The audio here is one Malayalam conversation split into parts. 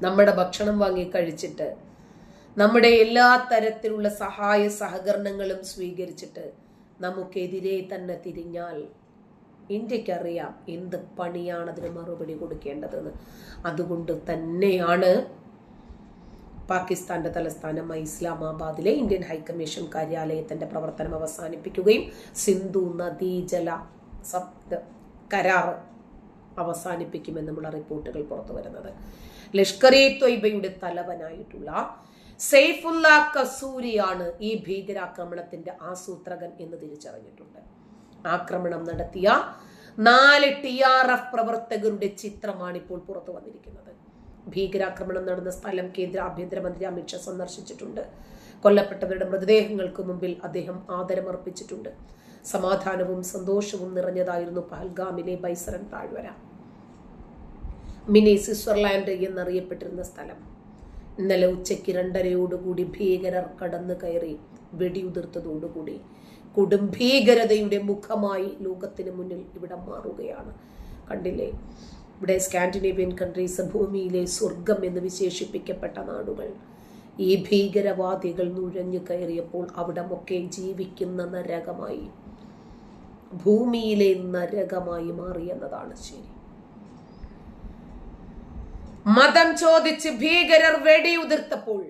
നമ്മുടെ ഭക്ഷണം വാങ്ങി കഴിച്ചിട്ട് നമ്മുടെ എല്ലാ തരത്തിലുള്ള സഹായ സഹകരണങ്ങളും സ്വീകരിച്ചിട്ട് നമുക്കെതിരെ തന്നെ തിരിഞ്ഞാൽ ഇന്ത്യക്കറിയാം എന്ത് പണിയാണ് അതിന് മറുപടി കൊടുക്കേണ്ടതെന്ന്. അതുകൊണ്ട് തന്നെയാണ് പാകിസ്ഥാന്റെ തലസ്ഥാനമായ ഇസ്ലാമാബാദിലെ ഇന്ത്യൻ ഹൈക്കമ്മീഷൻ കാര്യാലയത്തിന്റെ പ്രവർത്തനം അവസാനിപ്പിക്കുകയും സിന്ധു നദീജല കരാർ അവസാനിപ്പിക്കുമെന്നുമുള്ള റിപ്പോർട്ടുകൾ പുറത്തു വരുന്നത് ലഷ്കർ ഇ ത്വയ്ബയുടെ തലവനായിട്ടുള്ള സെയ്ഫുല്ല കസൂരിയാണ് ഈ ഭീകരാക്രമണത്തിന്റെ ആസൂത്രകൻ എന്ന് തിരിച്ചറിഞ്ഞിട്ടുണ്ട്. ആക്രമണം നടത്തിയ നാല് ടി ആർ എഫ് പ്രവർത്തകരുടെ ചിത്രമാണ് ഇപ്പോൾ പുറത്തു വന്നിരിക്കുന്നത്. ഭീകരാക്രമണം നടന്ന സ്ഥലം കേന്ദ്ര ആഭ്യന്തരമന്ത്രി അമിത്ഷാ സന്ദർശിച്ചിട്ടുണ്ട്. കൊല്ലപ്പെട്ടവരുടെ മൃതദേഹങ്ങൾക്ക് മുമ്പിൽ അദ്ദേഹം ആദരമർപ്പിച്ചിട്ടുണ്ട്. സമാധാനവും സന്തോഷവും നിറഞ്ഞതായിരുന്നു പഹൽഗാമിലെ ബൈസറൻ താഴ്വര. മിനി സ്വിറ്റ്സർലാൻഡ് എന്നറിയപ്പെട്ടിരുന്ന സ്ഥലം. ഇന്നലെ ഉച്ചയ്ക്ക് രണ്ടരയോടുകൂടി ഭീകരർ കടന്നു കയറി വെടിയുതിർത്തതോടുകൂടി കൊടും ഭീകരതയുടെ മുഖമായി ലോകത്തിന് മുന്നിൽ ഇവിടെ മാറുകയാണ്. കണ്ടില്ലേ? ഇവിടെ സ്കാൻഡിനേവിയൻ കൺട്രീസ് ഭൂമിയിലെ സ്വർഗം എന്ന് വിശേഷിപ്പിക്കപ്പെട്ട നാടുകൾ. ഈ ഭീകരവാദികൾ നുഴഞ്ഞു കയറിയപ്പോൾ അവിടെ അവിടമൊക്കെ ജീവിക്കുന്ന നരകമായി. ഭൂമിയിലെ നരകമായി മാറിയെന്നതാണ് ശരി. മതം ചോദിച്ച് ഭീകരർ വെടിയുതിർത്തപ്പോൾ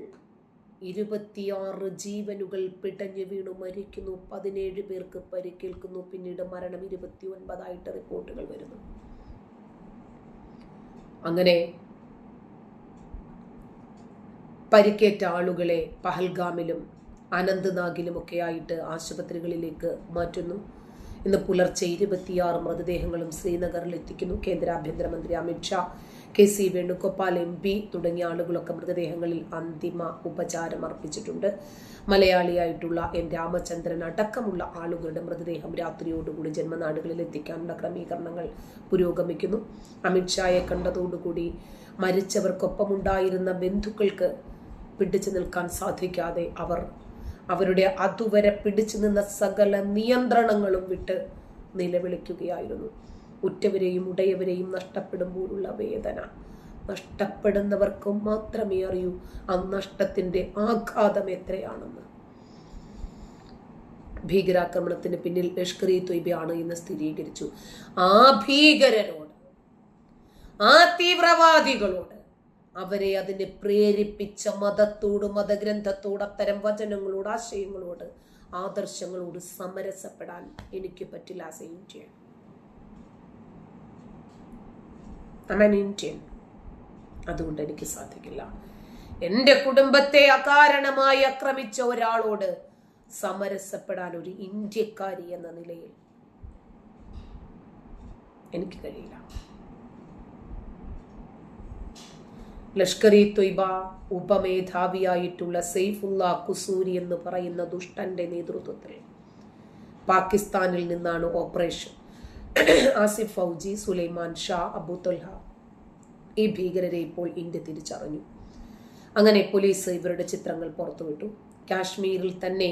ഇരുപത്തിയാറ് ജീവനുകൾ പിടഞ്ഞു വീണു മരിക്കുന്നു പതിനേഴ് പേർക്ക് പരിക്കേൽക്കുന്നു. പിന്നീട് മരണം ഇരുപത്തി ഒൻപതായിട്ട് റിപ്പോർട്ടുകൾ വരുന്നു. അങ്ങനെ പരിക്കേറ്റ ആളുകളെ പഹൽഗാമിലും അനന്ത്നാഗിലുമൊക്കെ ആയിട്ട് ആശുപത്രികളിലേക്ക് മാറ്റുന്നു. ഇന്ന് പുലർച്ചെ ഇരുപത്തിയാറ് മൃതദേഹങ്ങളും ശ്രീനഗറിൽ എത്തിക്കുന്നു കേന്ദ്ര ആഭ്യന്തരമന്ത്രി Amit Shah K C Venugopal M P തുടങ്ങിയ ആളുകളൊക്കെ മൃതദേഹങ്ങളിൽ അന്തിമ ഉപചാരം അർപ്പിച്ചിട്ടുണ്ട്. മലയാളിയായിട്ടുള്ള എൻ രാമചന്ദ്രൻ അടക്കമുള്ള ആളുകളുടെ മൃതദേഹം രാത്രിയോടുകൂടി ജന്മനാടുകളിൽ എത്തിക്കാനുള്ള ക്രമീകരണങ്ങൾ പുരോഗമിക്കുന്നു. അമിത്ഷായെ കണ്ടതോടുകൂടി മരിച്ചവർക്കൊപ്പമുണ്ടായിരുന്ന ബന്ധുക്കൾക്ക് പിടിച്ചു നിൽക്കാൻ സാധിക്കാതെ അവർ അവരുടെ അതുവരെ പിടിച്ചു നിന്ന സകല നിയന്ത്രണങ്ങളും വിട്ട് നിലവിളിക്കുകയായിരുന്നു. ഉറ്റവരെയും ഉടയവരെയും നഷ്ടപ്പെടുമ്പോഴുള്ള വേദന. നഷ്ടപ്പെടുന്നവർക്ക് മാത്രമേ അറിയൂ ആ നഷ്ടത്തിന്റെ ആഘാതം എത്രയാണെന്ന്. ഭീകരാക്രമണത്തിന് പിന്നിൽ ലഷ്കർ ഇ തൊയ്ബയാണ് എന്ന് സ്ഥിരീകരിച്ചു. ആ ഭീകരരോട് ആ തീവ്രവാദികളോട് അവരെ അതിനെ പ്രേരിപ്പിച്ച മതത്തോട് മതഗ്രന്ഥത്തോട് അത്തരം വചനങ്ങളോട് ആശയങ്ങളോട് ആദർശങ്ങളോട് സമരസപ്പെടാൻ എനിക്ക് പറ്റില്ല as A Indian I'm Indian അതുകൊണ്ട് എനിക്ക് സാധിക്കില്ല. എന്റെ കുടുംബത്തെ അകാരണമായി ആക്രമിച്ച ഒരാളോട് സമരസപ്പെടാൻ ഒരു ഇന്ത്യക്കാരി എന്ന നിലയിൽ എനിക്ക് കഴിയില്ല. ലഷ്കർ ഇ തൊയ്ബ ഉപമേധാവിയായിട്ടുള്ള സെയ്ഫുള്ള കുസൂരി എന്ന് പറയുന്ന ദുഷ്ടന്റെ നേതൃത്വത്തിൽ പാകിസ്ഥാനിൽ നിന്നാണ് ഓപ്പറേഷൻ ആസിഫ് ഫൗജി സുലൈമാൻ ഷാ അബു ഈ ഭീകരരെ ഇപ്പോൾ ഇന്ത്യ തിരിച്ചറിഞ്ഞു. അങ്ങനെ പോലീസ് ഇവരുടെ ചിത്രങ്ങൾ പുറത്തുവിട്ടു. കാശ്മീരിൽ തന്നെ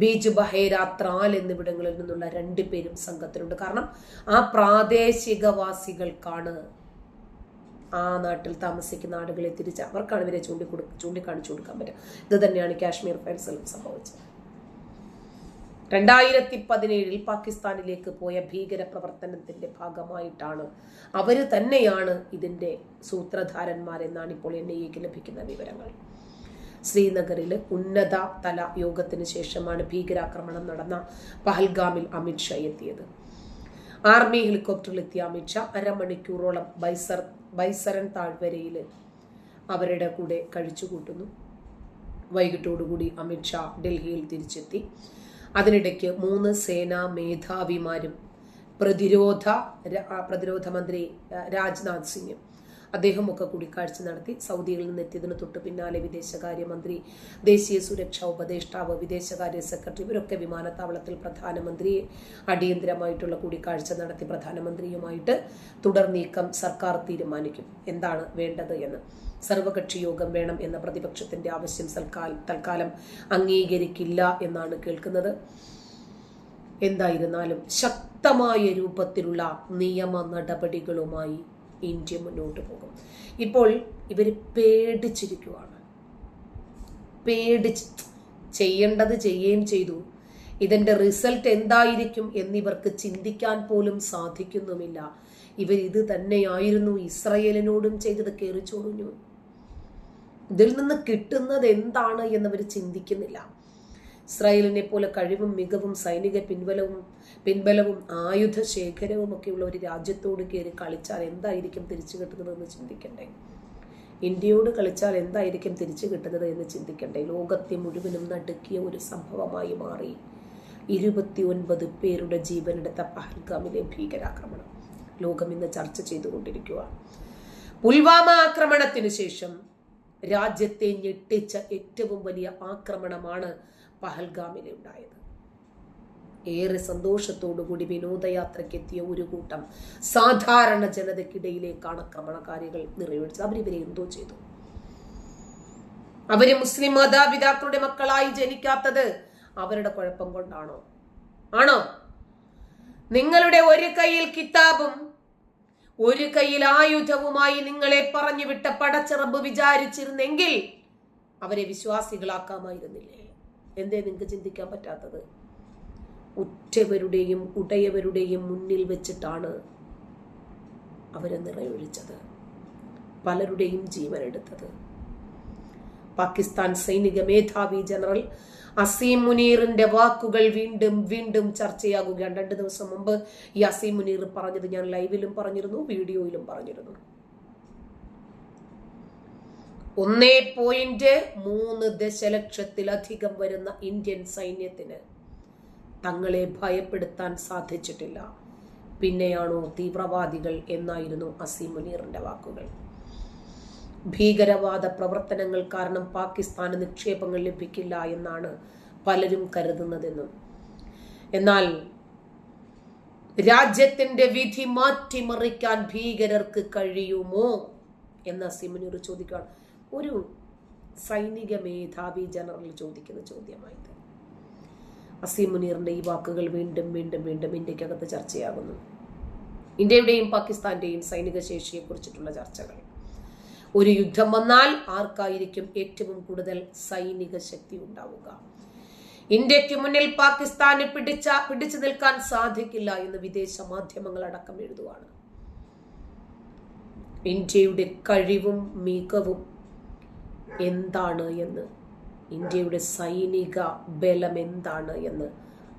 ബീജ് ബഹേര ത്രാൽ എന്നിവിടങ്ങളിൽ നിന്നുള്ള രണ്ടു പേരും സംഘത്തിലുണ്ട്. കാരണം ആ പ്രാദേശികവാസികൾക്കാണ് ആ നാട്ടിൽ താമസിക്കുന്ന ആളുകളെ തിരിച്ച് അവർക്കാണ് ഇവരെ ചൂണ്ടിക്കൊടു ചൂണ്ടിക്കാണിച്ചു കൊടുക്കാൻ പറ്റുക. ഇത് തന്നെയാണ് കാശ്മീർ ഫയൽസിലും സംഭവിച്ചത്. രണ്ടായിരത്തി പതിനേഴിൽ പാകിസ്ഥാനിലേക്ക് പോയ ഭീകര പ്രവർത്തനത്തിന്റെ ഭാഗമായിട്ടാണ് അവർ തന്നെയാണ് ഇതിന്റെ സൂത്രധാരന്മാരെന്നാണ് ഇപ്പോൾ എൻ ഐ എക്ക് ലഭിക്കുന്ന വിവരങ്ങൾ. ശ്രീനഗറിൽ ഉന്നത തല യോഗത്തിന് ശേഷമാണ് ഭീകരാക്രമണം നടന്ന പഹൽഗാമിൽ അമിത്ഷാ എത്തിയത്. ആർമി ഹെലികോപ്റ്ററിൽ എത്തിയ അമിത്ഷാ അരമണിക്കൂറോളം ബൈസർ ബൈസരൻ താഴ്വരയിൽ അവരുടെ കൂടെ കഴിച്ചു കഴിച്ചുകൂട്ടുന്നു. വൈകിട്ടോടുകൂടി അമിത്ഷാ ഡൽഹിയിൽ തിരിച്ചെത്തി. അതിനിടയ്ക്ക് മൂന്ന് സേനാ മേധാവിമാരും പ്രതിരോധ പ്രതിരോധ മന്ത്രി രാജ്നാഥ് സിംഗും. അദ്ദേഹമൊക്കെ കൂടിക്കാഴ്ച നടത്തി സൗദിയിൽ നിന്ന് എത്തിയതിന് തൊട്ട് പിന്നാലെ വിദേശകാര്യമന്ത്രി ദേശീയ സുരക്ഷാ ഉപദേഷ്ടാവ് വിദേശകാര്യ സെക്രട്ടറി ഇവരൊക്കെ വിമാനത്താവളത്തിൽ പ്രധാനമന്ത്രിയെ അടിയന്തരമായിട്ടുള്ള കൂടിക്കാഴ്ച നടത്തി പ്രധാനമന്ത്രിയുമായിട്ട് തുടർ നീക്കം സർക്കാർ തീരുമാനിക്കും. എന്താണ് വേണ്ടത് എന്ന്? സർവകക്ഷി യോഗം വേണം എന്ന പ്രതിപക്ഷത്തിന്റെ ആവശ്യം തൽക്കാലം അംഗീകരിക്കില്ല എന്നാണ് കേൾക്കുന്നത്. എന്തായിരുന്നാലും ശക്തമായ രൂപത്തിലുള്ള നിയമ നടപടികളുമായി ഇന്ത്യ മുന്നോട്ട് പോകും. ഇപ്പോൾ ഇവർ പേടിച്ചിരിക്കുവാണ്. പേടിച്ച് ചെയ്യേണ്ടത് ചെയ്യുകയും ചെയ്തു. ഇതിന്റെ റിസൾട്ട് എന്തായിരിക്കും എന്നിവർക്ക് ചിന്തിക്കാൻ പോലും സാധിക്കുന്നുമില്ല. ഇവർ ഇത് തന്നെയായിരുന്നു ഇസ്രയേലിനോടും ചെയ്തത് കയറി ഇതിൽ നിന്ന് കിട്ടുന്നത് എന്താണ് എന്നവർ ചിന്തിക്കുന്നില്ല. ഇസ്രായേലിനെ പോലെ കഴിവും മികവും സൈനിക പിൻബലവും പിൻബലവും ആയുധ ശേഖരവും ഒക്കെയുള്ള ഒരു രാജ്യത്തോട് കയറി കളിച്ചാൽ എന്തായിരിക്കും തിരിച്ചു കിട്ടുന്നതെന്ന് ചിന്തിക്കണ്ടേ? ഇന്ത്യയോട് കളിച്ചാൽ എന്തായിരിക്കും തിരിച്ചു കിട്ടുന്നത് എന്ന് ചിന്തിക്കണ്ടേ? ലോകത്തെ മുഴുവനും നടുക്കിയ ഒരു സംഭവമായി മാറി. ഇരുപത്തി ഒൻപത് പേരുടെ ജീവനെടുത്ത പഹൽഗാമിലെ ഭീകരാക്രമണം. ലോകം ഇന്ന് ചർച്ച ചെയ്തുകൊണ്ടിരിക്കുക പുൽവാമ ആക്രമണത്തിന് ശേഷം രാജ്യത്തെ ഞെട്ടിച്ച ഏറ്റവും വലിയ ആക്രമണമാണ് പഹൽഗാമിലെ ഉണ്ടായത്. ഏറെ സന്തോഷത്തോടുകൂടി വിനോദയാത്രയ്ക്ക് എത്തിയ ഒരു കൂട്ടം സാധാരണ ജനതയ്ക്കിടയിലേക്കാണ് ആക്രമണകാരികൾ നിറയൊഴിച്ചത്. അവരിവരെ എന്തോ ചെയ്തു? അവർ മുസ്ലിം മാതാപിതാക്കളുടെ മക്കളായി ജനിക്കാത്തത് അവരുടെ കുഴപ്പം കൊണ്ടാണോ? ആണോ? നിങ്ങളുടെ ഒരു കയ്യിൽ കിതാബും ഒരു കയ്യിൽ ആയുധവുമായി നിങ്ങളെ പറഞ്ഞു വിട്ട പടച്ചിറമ്പ് വിചാരിച്ചിരുന്നെങ്കിൽ അവരെ വിശ്വാസികളാക്കാമായിരുന്നില്ലേ? എന്തേ നിങ്ങൾക്ക് ചിന്തിക്കാൻ പറ്റാത്തത്? ഉറ്റവരുടെയും ഉടയവരുടെയും മുന്നിൽ വെച്ചിട്ടാണ് അവരെ നിറയൊഴിച്ചത്. പലരുടെയും ജീവൻ എടുത്തത് പാകിസ്ഥാൻ സൈനിക മേധാവി ജനറൽ അസീം മുനീറിന്റെ വാക്കുകൾ വീണ്ടും വീണ്ടും ചർച്ചയാകുകയാണ്. രണ്ട് ദിവസം മുമ്പ് ഈ അസീം മുനീർ പറഞ്ഞത് ഞാൻ ലൈവിലും പറഞ്ഞിരുന്നു വീഡിയോയിലും പറഞ്ഞിരുന്നു. ഒന്നേ പോയിന്റ് മൂന്ന് ദശലക്ഷത്തിലധികം വരുന്ന ഇന്ത്യൻ സൈന്യത്തിന് തങ്ങളെ ഭയപ്പെടുത്താൻ സാധിച്ചിട്ടില്ല. പിന്നെയാണോ തീവ്രവാദികൾ എന്നായിരുന്നു അസീം മുനീറിന്റെ വാക്കുകൾ. ഭീകരവാദ പ്രവർത്തനങ്ങൾ കാരണം പാകിസ്ഥാന് നിക്ഷേപങ്ങൾ ലഭിക്കില്ല എന്നാണ് പലരും കരുതുന്നതെന്നും. എന്നാൽ രാജ്യത്തിന്റെ വിധി മാറ്റിമറിക്കാൻ ഭീകരർക്ക് കഴിയുമോ എന്ന സിമിനൂർ ചോദിക്കുകയാണ്. ഒരു സൈനിക മേധാവി ജനറൽ ചോദിക്കുന്ന ചോദ്യമായത്. അസീം മുനീറിന്റെ ഈ വാക്കുകൾ വീണ്ടും വീണ്ടും വീണ്ടും ഇന്ത്യക്കകത്ത് ചർച്ചയാകുന്നു. ഇന്ത്യയുടെയും പാകിസ്ഥാന്റെയും സൈനിക ശേഷിയെ കുറിച്ചിട്ടുള്ള ചർച്ചകൾ. ഒരു യുദ്ധം വന്നാൽ ആർക്കായിരിക്കും ഏറ്റവും കൂടുതൽ സൈനിക ശക്തി ഉണ്ടാവുക? ഇന്ത്യയ്ക്ക് മുന്നിൽ പാകിസ്ഥാന് പിടിച്ച പിടിച്ചു നിൽക്കാൻ സാധിക്കില്ല എന്ന് വിദേശ മാധ്യമങ്ങൾ അടക്കം എഴുതുവാണ്. ഇന്ത്യയുടെ കഴിവും മികവും എന്താണ് എന്ന് ഇന്ത്യയുടെ സൈനിക ബലം എന്താണ് എന്ന്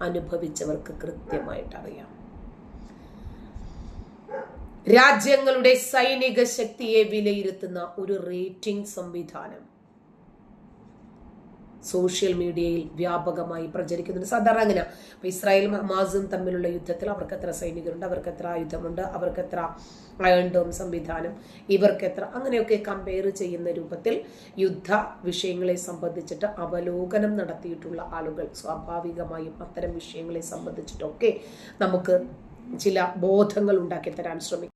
അനുഭവിച്ചവർക്ക് കൃത്യമായിട്ട് അറിയാം രാജ്യങ്ങളുടെ സൈനിക ശക്തിയെ വിലയിരുത്തുന്ന ഒരു റേറ്റിംഗ് സംവിധാനം സോഷ്യൽ മീഡിയയിൽ വ്യാപകമായി പ്രചരിക്കുന്നുണ്ട്. സാധാരണ അങ്ങനെ. ഇസ്രായേൽ ഹമാസും തമ്മിലുള്ള യുദ്ധത്തിൽ അവർക്ക് എത്ര സൈനികരുണ്ട് അവർക്ക് എത്ര ആയുധമുണ്ട് അവർക്ക് എത്ര അയൺ സംവിധാനം ഇവർക്ക് എത്ര അങ്ങനെയൊക്കെ കമ്പയർ ചെയ്യുന്ന രൂപത്തിൽ യുദ്ധ വിഷയങ്ങളെ സംബന്ധിച്ചിട്ട് അവലോകനം നടത്തിയിട്ടുള്ള ആളുകൾ സ്വാഭാവികമായും അത്തരം വിഷയങ്ങളെ സംബന്ധിച്ചിട്ടൊക്കെ നമുക്ക് ചില ബോധങ്ങൾ ഉണ്ടാക്കി തരാൻ ശ്രമിക്കും.